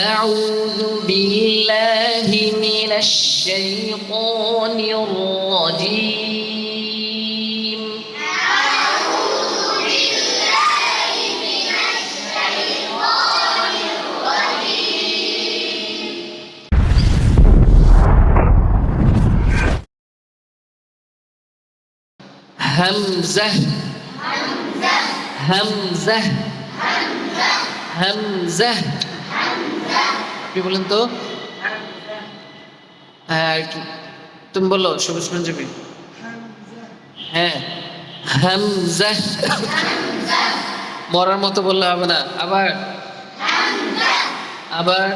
أعوذ بالله من الشيطان الرجيم. أعوذ بالله من الشيطان الرجيم همزة همزة. همزة. همزة, আপনি বলেন তো? হ্যাঁ তুমি বলো, সবুজ পঞ্জাবি? হ্যাঁ। মরার মতো বললে হবে না। আবার? আবার?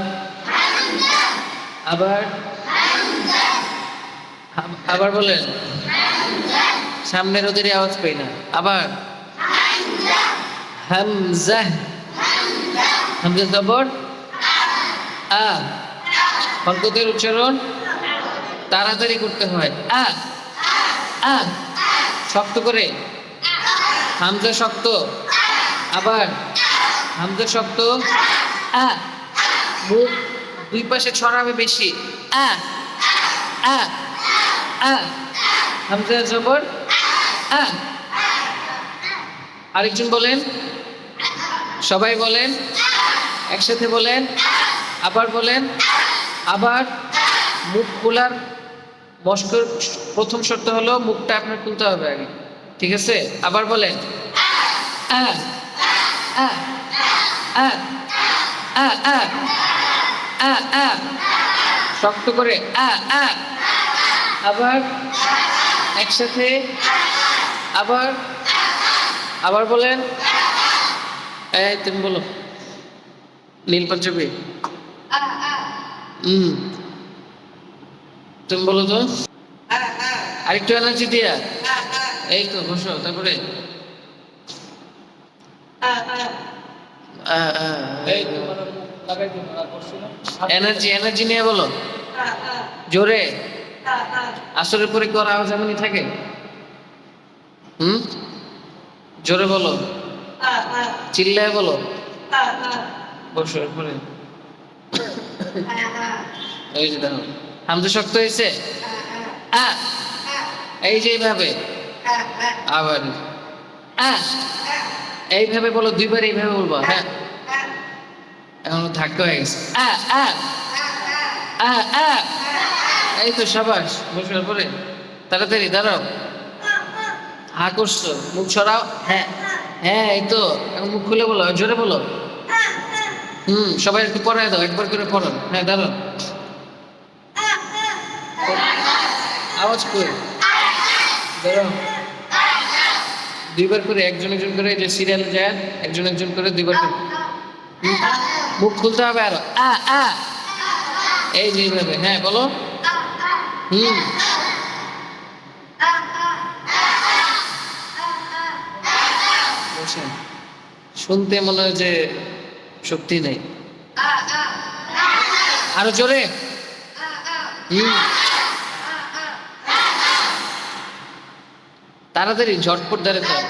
আবার? আবার বলেন। সামনের ওদের আওয়াজ পাই না। আবার? হামজা। হামজা জবর? আ। হরকতের উচ্চারণ? তাড়াতাড়ি করতে হয়। আ। আ। শক্ত করে। হামজা শক্ত। আবার হামজা শক্ত। আ। মুখ দুই পাশে ছড়াবে বেশি। আ। আ। আ। হামজা জবর। আ। আরেকজন বলেন। সবাই বলেন। একসাথে বলেন। আবার বলেন, আবার মুখ খোলার মস্কর প্রথম শর্ত হলো মুখটা আপনার খুলতে হবে আগে, ঠিক আছে? আবার বলেন শক্ত করে আবার একসাথে আবার আবার বলেন, এই তুমি বলো, নীল পঞ্চমী হুম। তুমি বলো তো। আরেকটু এনার্জি দিয়া। এই তো বসো তারপরে। এনার্জি এনার্জি নিয়ে বলো। জোরে। আসরের পরে কি আওয়াজ এমনই থাকে? হুম? জোরে বলো। চিল্লায় বলো। বসো এরপরে। এই যে দেখো, হামজা শক্ত হয়েছে? আ, এই যে এইভাবে, আবার আ, এইভাবে বলো, দুইবার এইভাবে বলব হ্যাঁ? এখন ধাক্কা হয়ে গেছে। আ আ আ আ, এই তো সাবাস বসার পরে তাড়াতাড়ি, দাঁড়াও। হা করছ, মুখ সরাও। হ্যাঁ হ্যাঁ এই তো, এখন মুখ খুলে বলো, জোরে বলো। হুম, সবাই একটু পড়ায় দাও, একবার করে পড়ো হ্যাঁ দাঁড়াও আওয়াজ করে দাঁড়াও। দুইবার করে, একজন একজন করে যে সিরিয়াল যায়, একজন একজন করে, দুইবার করে। মুখ খুলতে হবে আরও। এই যে এইভাবে হ্যাঁ বলো। হুম। শুনতে মনে হয় যে শক্তি নেই। আরও জোরে। তাড়াতাড়ি, ঝটপট দাঁড়াতে হবে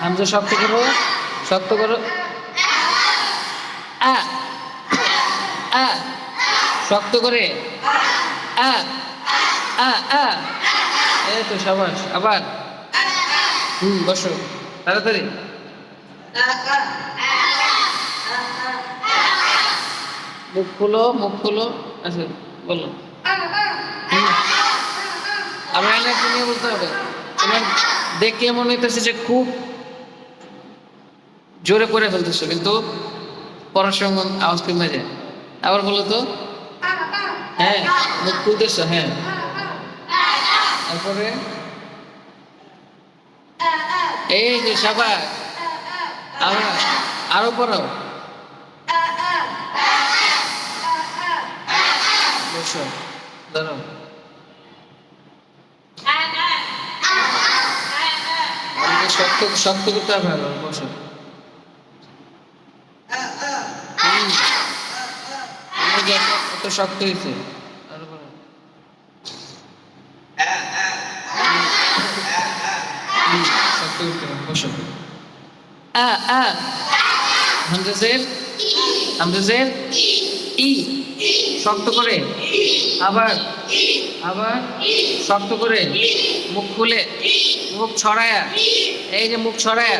হামজা শক্ত করো। শক্ত করো। শক্ত করে আ। এই তো, সাবাস, আবার। হুম, বসো। তাড়াতাড়ি। মুখ খুলো মুখ খুলো। আচ্ছা বলো। নিয়ে বলতে হবে? তোমার দেখলে মনে হইতেছে যে খুব জোরে করে ফেলতেছো, কিন্তু পড়ার সঙ্গে আওয়াজ কমে যায়। আবার বলো তো। হ্যাঁ মুখ খুলতেছো হ্যাঁ। তারপরে? এই যে সাবাস আবার আরও পড়াও। শক্ত শক্ত করতে হবে বসো। শক্ত হয়েছে। আরও। শক্ত হবে আ আ হামজা জের হামজা জের ই, শক্ত করে, আবার আবার শক্ত করে মুখ খুলে, মুখ ছড়ায়া, এই যে মুখ ছড়ায়া,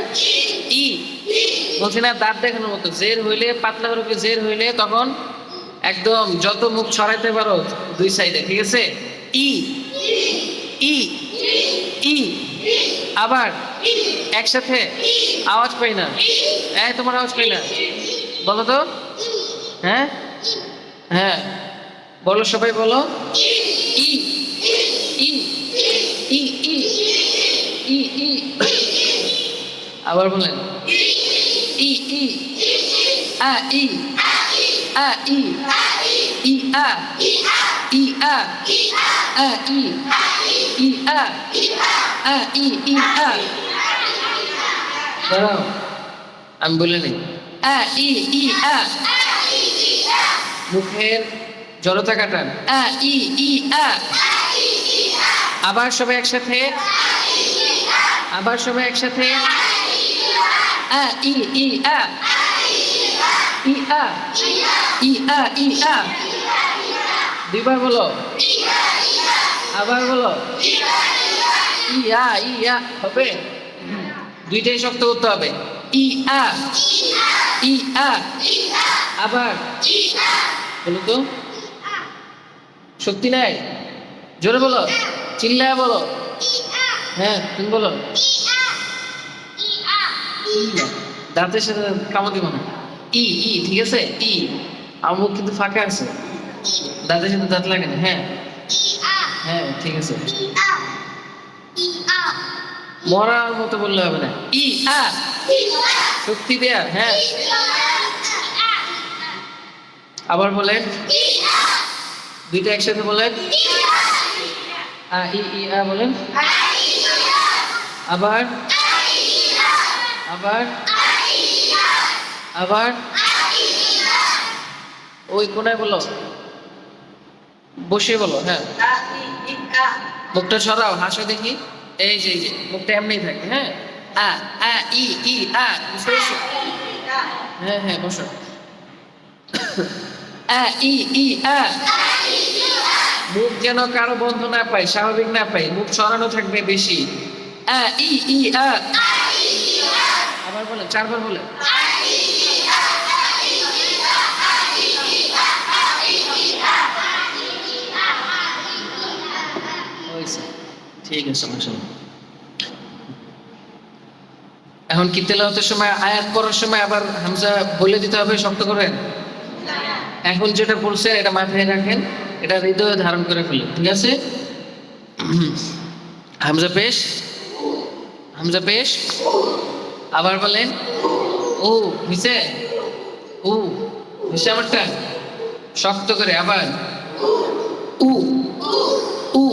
ই, বলছি না, দাঁত দেখানোর মতো, জের হইলে, পাতলা হরফে জের হইলে, তখন একদম যত মুখ ছড়াইতে পারো, দুই সাইডে, ঠিক আছে? ই ই ই, আবার একসাথে আওয়াজ পাই না। হ্যাঁ তোমার আওয়াজ পাই না। বলো তো। হ্যাঁ? হ্যাঁ। বলো সবাই, বলো। ই ই ই ই ই ই। আবার বলেন। ই ই, আ ই আ, ই ই, আ ই, আ আ, ই ই, আ আ, ই ই, আ। আমি বলে নেই। আ ই ই আ। মুখের জড়তা কাটান। আ ই ই আ। আবার সবাই একসাথে। আবার সবাই একসাথে। আ ই ই আ। ই আ। ই আ ই আ। দুইবার বলো। আবার বলো। ইয়া ইয়া হবে? দুইটাই শক্ত করতে হবে। ই, আ। ই, আ। আবার। বলো তো। শক্তি নাই? জোরে বলো। চিল্লায় বলো। হ্যাঁ তুমি বলো। দাঁতের সাথে কামড় দিব না। ই ই, ঠিক আছে? ই। আমার কিন্তু ফাঁকা আছে। দাঁতের সাথে দাঁত লাগে না হ্যাঁ। হ্যাঁ ঠিক আছে। মরার মতো বললে হবে না। ই আ। শক্তি দেয়া হ্যাঁ। আবার বলেন। দুইটা একসাথে বলেন। আ ই ই আ বলেন। আবার। আবার। আবার। ওই কোনায় বলো। বসে বলো হ্যাঁ। মুখটা সরাও হাসো দেখি। এই যে এই যে, মুখটা এমনি থাকে হ্যাঁ? আ আ, ই ই, আ বসে বসো হ্যাঁ হ্যাঁ বসো। আ, ই ই, আ। মুখ যেন কারও বন্ধ না পায়, স্বাভাবিক না পায়, মুখ সরানো থাকবে বেশি। আ, ই ই, আ। আবার বলে চারবার বলে ঠিক আছে এখন কি তেলাওয়াতের সময়, আয়াত পড়ার সময় আবার হামজা বলে দিতে হবে, শক্ত করে? এখন যেটা বলছেন, এটা মাথায় রাখেন, এটা হৃদয়ে ধারণ করে ফেলেন, ঠিক আছে? হামজা পেশ? হামজা পেশ? আবার বলেন, ও, নিচে? ও, নিচে আমারটা? শক্ত করে, আবার উ উ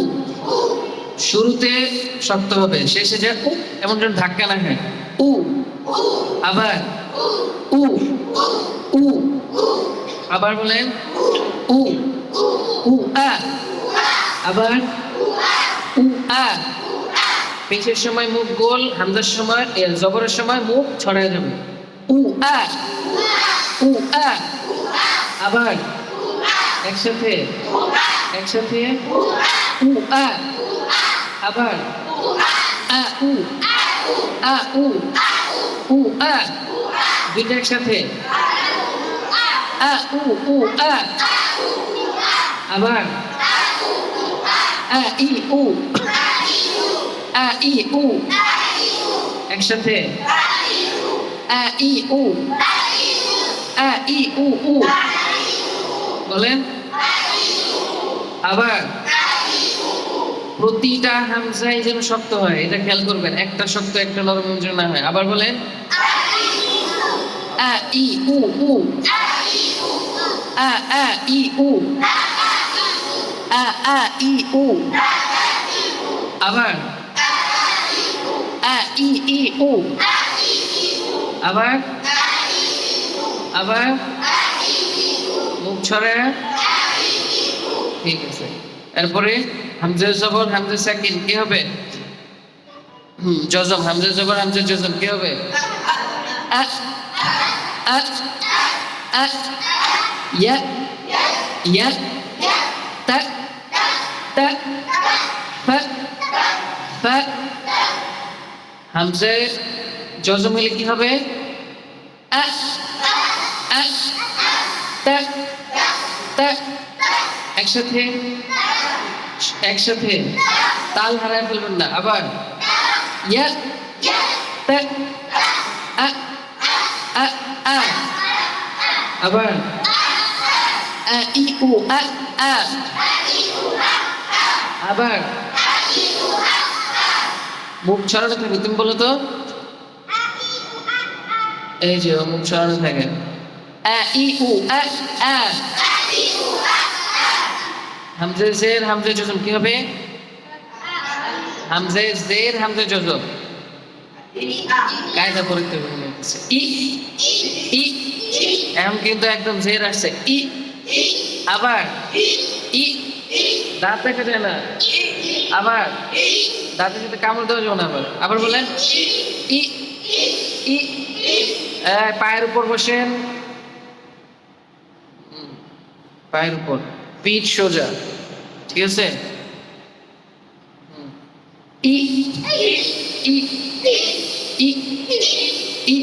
শুরুতে শক্ত হবে শেষে যে উ এমন যেন ধাক্কা না উ। আবার উ। উ। আবার বলেন। উ। উ আ। আবার উ আ। পেশের সময় মুখ গোল হামদার সময় জবরের সময় মুখ ছড়ায় যাবে। উ আ। উ আ। আবার একসাথে একসাথে উ আ। আবার আ উ আ উ উ, আ দুইটা একসাথে আ উ উ, আ, আবার, আ ই, উ, আ ই, উ, একসাথে, আ ই, উ, আ ই, উ উ, বলেন, আবার প্রতিটা হামজাই যেন শক্ত হয়, এটা খেয়াল করবেন। একটা শক্ত, একটা নরম যেন না হয়। আবার বলেন, আ, ই, উ উ। আ আ, ই, উ। আ আ, ই, উ। আবার, আ, ই ই, উ। আবার আবার, মুখ ছড়ে ঠিক আছে। এরপরে হামজা জবর, হামজা সাকিন, কি হবে? হুম, জজম, হামজা জবর, হামজা জজম, কি হবে? ইয়া ইয়া, তা তা, ফা ফা। হামজে জজম হলে কি হবে? আ আ তা তা। একসাথে একসাথে তাল হারায় ফেলবেন না, আবার। আবার। আবার। মুখ ছড়ানো থাকে, তুমি বলো তো। এই যে মুখ ছড়ানো থাকে। ই, উ হামজে জের, হামজে জজম, কি হবে? হামজে জের, হামজে জজম। কায়দা পরীক্ষা করে নিতেছে। ই ই, এখন কিন্তু একদম জের আসছে। ই, আবার, ই, দাঁত দেখা যায় না। আবার দাঁতের সাথে কামড় দেওয়া যাবে না আবার। আবার বলেন, ই ই পায়ের উপর বসেন। পায়ের উপর। পিঠ সোজা ঠিক আছে ই ই ই ই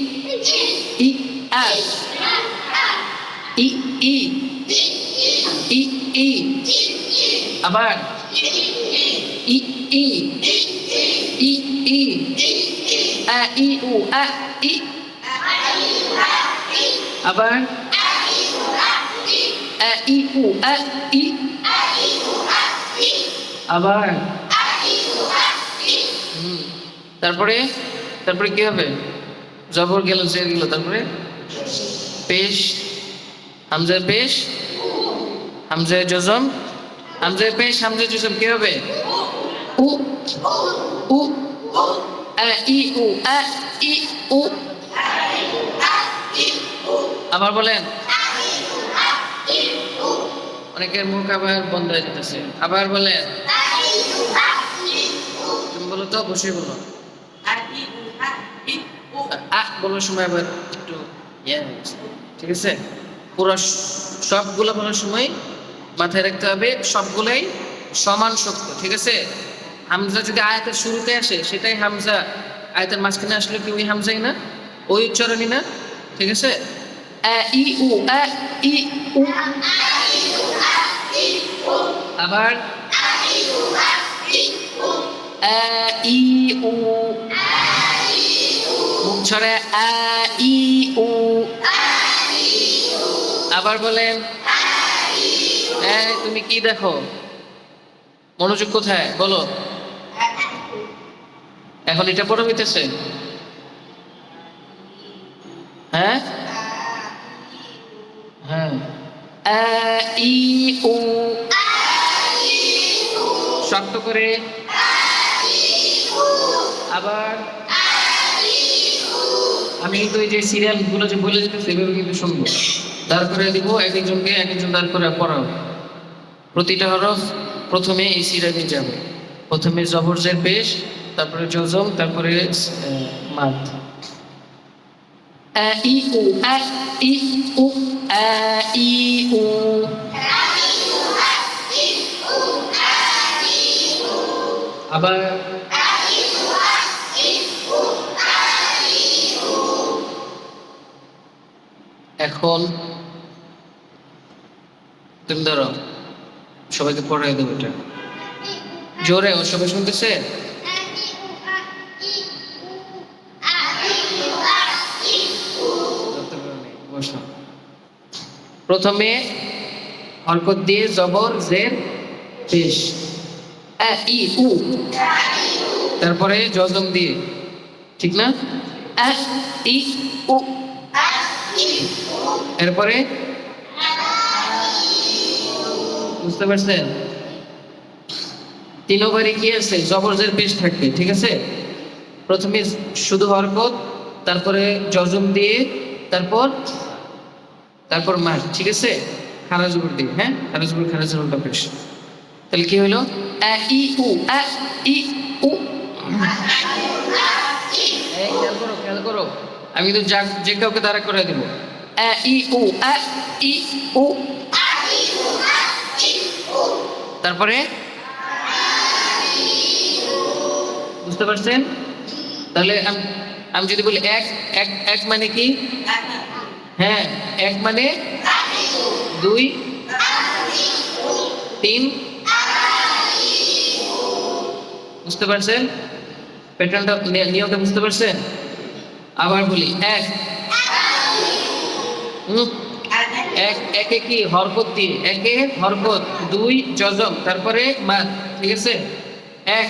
ই আবার ই ই ই ই আ ই উ ই আবার আ ই উ আ ই আবার। তারপরে? তারপরে কি হবে? জবর গেল জের গেল তারপরে? পেশ। হামজা পেশ। হামজা জজম। হামজা পেশ হামজা জজম কি হবে? উ উ আ ই উ আ ই উ। আবার বলেন। অনেকের মুখ আবার বন্ধ হয়ে যেতেছে। আবার বলেন তুমি বলো তো, অবশ্যই বলো। আ বলার সময় আবার একটু ইয়ে ঠিক আছে? পুরো সবগুলো বলার সময় মাথায় রাখতে হবে, সবগুলোই সমান শক্ত ঠিক আছে? হামজা যদি আয়াতের শুরুতে আসে, সেটাই হামজা, আয়াতের মাঝখানে আসলে কি ওই হামজাই না? ওই উচ্চারণই না? ঠিক আছে? আ ই উ আ ই উ আবার? আ ই উ মুখ ছড়ে আ ই উ। আবার বলেন। তুমি কি দেখো? মনোযোগ কোথায়? বলো। এখন এটা পড়ে হইতেছে। হ্যাঁ? আ ই উ। শক্ত করে। আবার আমি কিন্তু এই যে সিরিয়ালগুলো যে বলে যেতে সেভাবে কিন্তু শুনব। দাঁড় করে দিব এক একজনকে এক একজন দাঁড় করে পড়াবো প্রতিটা হরফ প্রথমে এই সিরিয়ালে যাবে। প্রথমে জবরজের পেশ তারপরে জজম তারপরে মাদ আ ই উ। আ ই উ। আ ই উ আবার এখন তুমি ধরো, সবাইকে পড়াই দেবো এটা। জোরে, ও সবাই শুনতেছে? প্রথমে হরকত দিয়ে জবর, জের, পেশ। ই, উ। তারপরে জজম দিয়ে। ঠিক না? ই, উ। এরপরে? বুঝতে পারছেন? তিন ওভারে কি আছে? জবরজের পেশ থাকবে, ঠিক আছে? প্রথমে শুধু হরকত, তারপরে জজম দিয়ে, তারপর তারপর মার, ঠিক আছে? খারা জবর দিয়ে হ্যাঁ? খারা জবর খারা পেশ তাহলে কি হলো আ ই, উ আ ই, উ। করো, খেয়াল করো। আমি কিন্তু যা, যে কাউকে দাঁড়া করে দিব। আ ই, উ আ ই, উ। তারপরে? বুঝতে পারছেন? তাহলে আমি যদি বলি এক এক এক মানে কি? হ্যাঁ এক মানে? দুই? তিন? বুঝতে পারছেন? প্যাটার্নটা নিয়মটা বুঝতে পারছেন? আবার বলি, এক। এক, একে কি? হরকত দিয়ে। একে হরকত, দুই যজম, তারপরে মাদ ঠিক আছে? এক।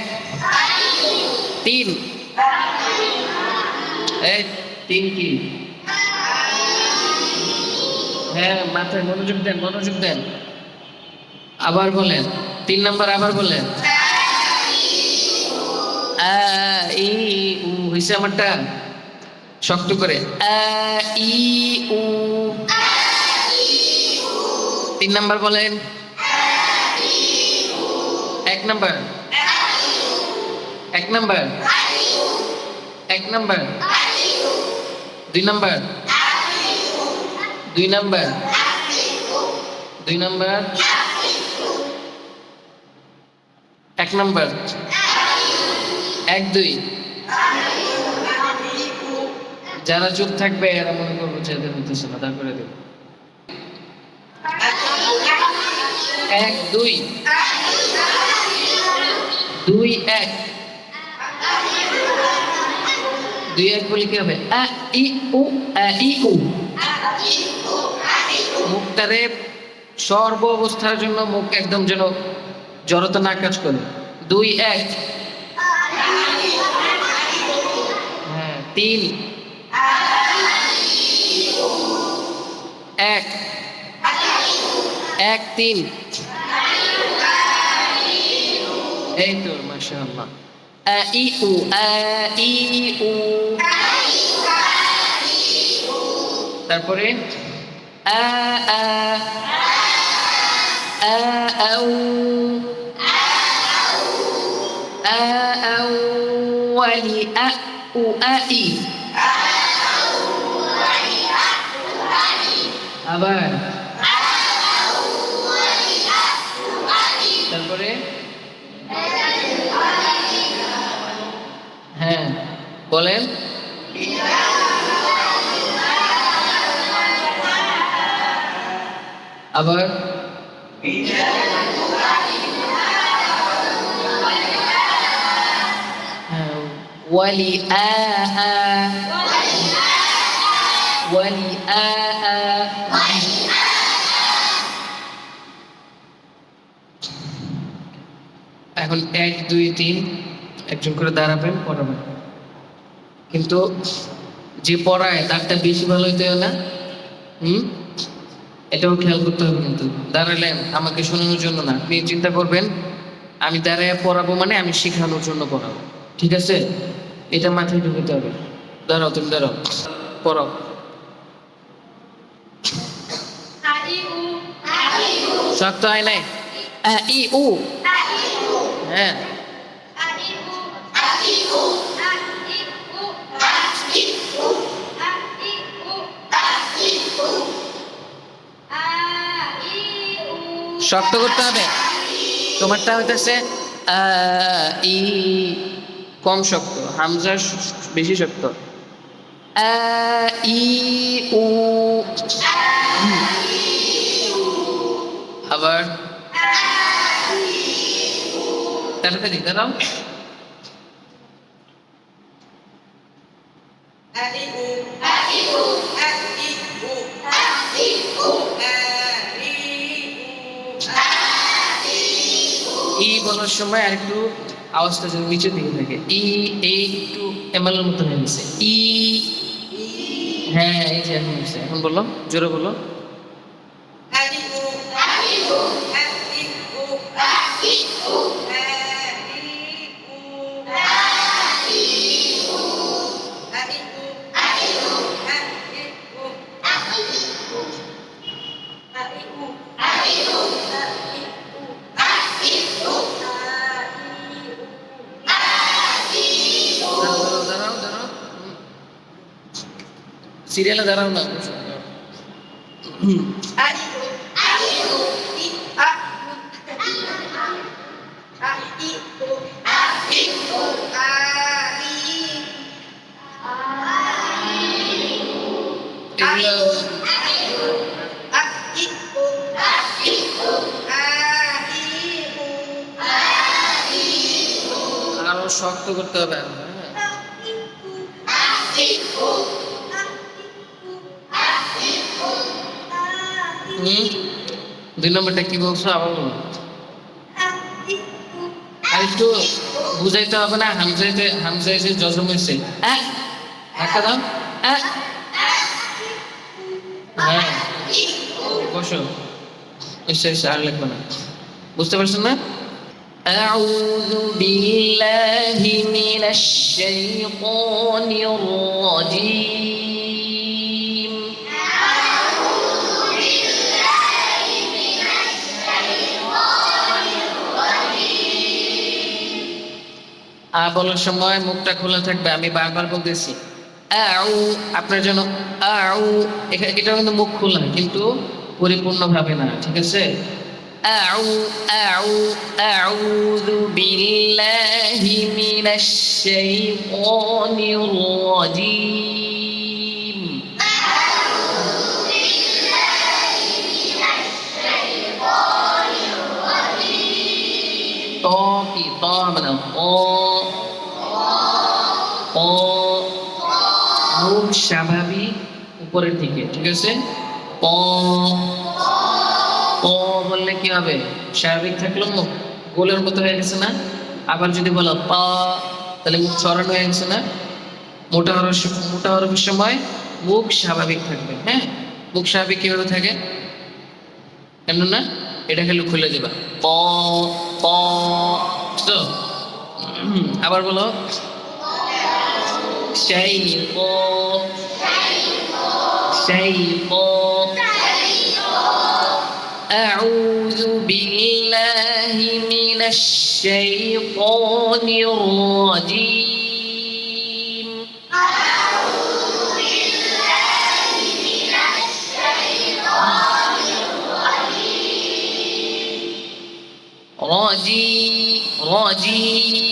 তিন। এই, তিন কি? হ্যাঁ মাথায় মনোযোগ দেন মনোযোগ দেন। আবার বলেন, তিন নাম্বার আবার বলেন। ই, উ আমারটা। শক্ত করে। ই, উ। তিন নাম্বার বলেন। এক নাম্বার। এক নাম্বার। এক নাম্বার। দুই নাম্বার। দুই নাম্বার। দুই নাম্বার। এক নাম্বার। এক, দুই। যারা চুপ থাকবে, এরা মনে করব যে এদের হইতেছে না তারপরে দেব। এক, দুই। দুই, এক। দুই, এক বলি কি হবে? আ, ই, উ, আ, ই, উ। মুখটারে সর্ব অবস্থার জন্য মুখ একদম যেন জড়তা না কাজ করে। দুই, এক। হ্যাঁ তিন। এক। এক, তিন। এই তো, মাশাআল্লাহ। ই, উ। তারপরে? আ আ আ আউ আ আউ ওয়ালি আ উ আ ই আবার তারপরে হ্যাঁ বলেন আবার হ্যাঁ, এখন এক দুই তিন একজন করে দাঁড়াবেন পড়াবেন। কিন্তু যে পড়ায় তারটা বেশি ভালো হইতে হয় না? হুম? এটাও খেয়াল করতে হবে কিন্তু। দাঁড়ালেন আমাকে শোনানোর জন্য না। আপনি চিন্তা করবেন আমি দাঁড়ায় পড়াবো মানে আমি শেখানোর জন্য পড়াবো। ঠিক আছে? এটা মাথায় ঢুকতে হবে। দাঁড়াও তুমি দাঁড়াও। পড়াও। শক্ত হয় নাই? ই উ হ্যাঁ। শক্ত করতে হবে। তোমারটা হইতেছে আ, ই কম শক্ত হামজা বেশি শক্ত। আ, ই উ আবার তাড়াতাড়ি দাঁড়াও ই বলার সময় আর একটু আওয়াজটা যেন নিচের দিকে থাকে। ই এই একটু এমএলের মতো নেমেছে। ই হ্যাঁ এই যে এখন বললাম এখন বললাম, জোরে বলো সিরিয়ালে দাঁড়াও না। আরও শক্ত করতে হবে। দুই নম্বরটা কি বলছো আবার বলো আর একটু বুঝাইতে হবে না হামজাইতে হামজাইতে জজম হয়েছে হ্যাঁ ধাক্কা দাও হ্যাঁ হ্যাঁ বসো এসে এসে আর লিখবে না বুঝতে পারছেন না أعوذ بالله من الشيطان الرجيم আ বলার সময় মুখটা খোলা থাকবে, আমি বারবার বলতেছি, আউ আপনার জন্য, আউ এটা কিন্তু মুখ খোলা কিন্তু পরিপূর্ণভাবে না, ঠিক আছে? আউ আউ আউযু বিল্লাহি মিনাশ শাইতানির ত কি মানে ও মুখ স্বাভাবিক উপরের দিকে, ঠিক আছে? প প বললে কি হবে? স্বাভাবিক থাকল মুখ? গোলের মতো হয়ে গেছে না? আবার যদি বলো প, তাহলে মুখ ছড়ানো হয়ে গেছে না? মোটা হওয়ার মোটা হওয়ার সময় মুখ স্বাভাবিক থাকবে হ্যাঁ? মুখ স্বাভাবিক কীভাবে থাকে? কেন না? এটা খালি খুলে দিবা। প প তো شيطان شيطان أعوذ بالله من الشيطان الرجيم أعوذ بالله من الشيطان الرجيم. رجيم. رجيم.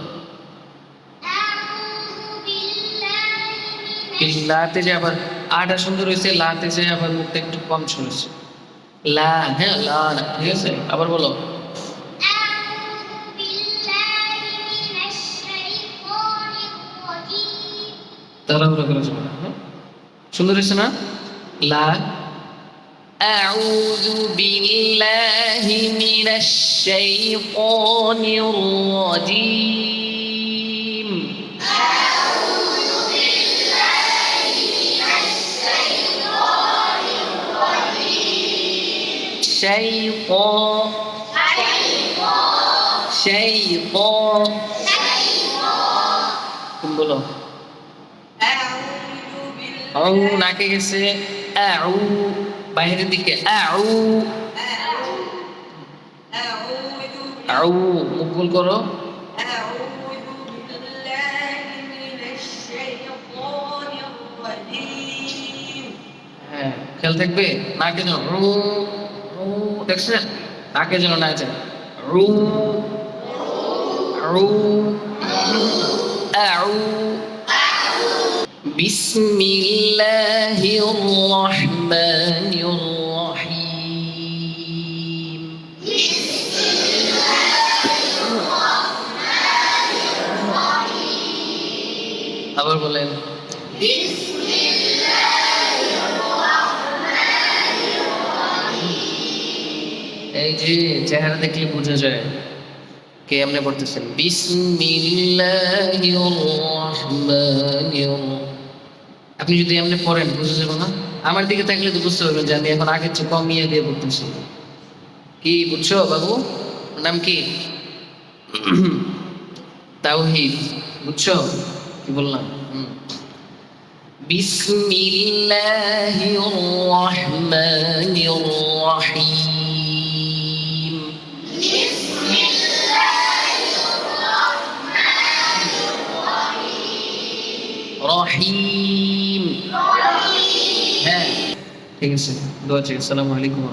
এই লাতে যে আবার আটা সুন্দর হয়েছে লাতে যে আবার মুখটা একটু কম শুনেছে লা হ্যাঁ লা না, ঠিক আছে আবার বলো তাড়াহুড়ো করে যাবে না হ্যাঁ? সুন্দর হয়েছে না লা أعوذ بالله من الشيطان الرجيم شيطان شيطان তুমি বলো আউ নাকে গেছে আউ বাইরের দিকে আউ আউ মুখ গোল করো হ্যাঁ খেয়াল থাকবে নাকে যেন রু রু দেখছেন? তাকে যেন না যায় রু। রু। আউ বিসমিল্লাহির রহমানির এই যে চেহারা দেখলে বোঝা যায় কে এমনি পড়তেছেন? আপনি যদি এমনি পড়েন, বুঝে যাব না? আমার দিকে থাকলে তো বুঝতে পারবেন যে আমি এখন আগের চেয়ে কমিয়ে দিয়ে পড়তেছি। কি বুঝছ বাবু? নাম কি? তাওহিদ। বুঝছ? কি বললাম। বিসমিল্লাহির রহমানির রহিম রহিম। হ্যাঁ ঠিক আছে। দোয়া চাই। আসসালামু আলাইকুম।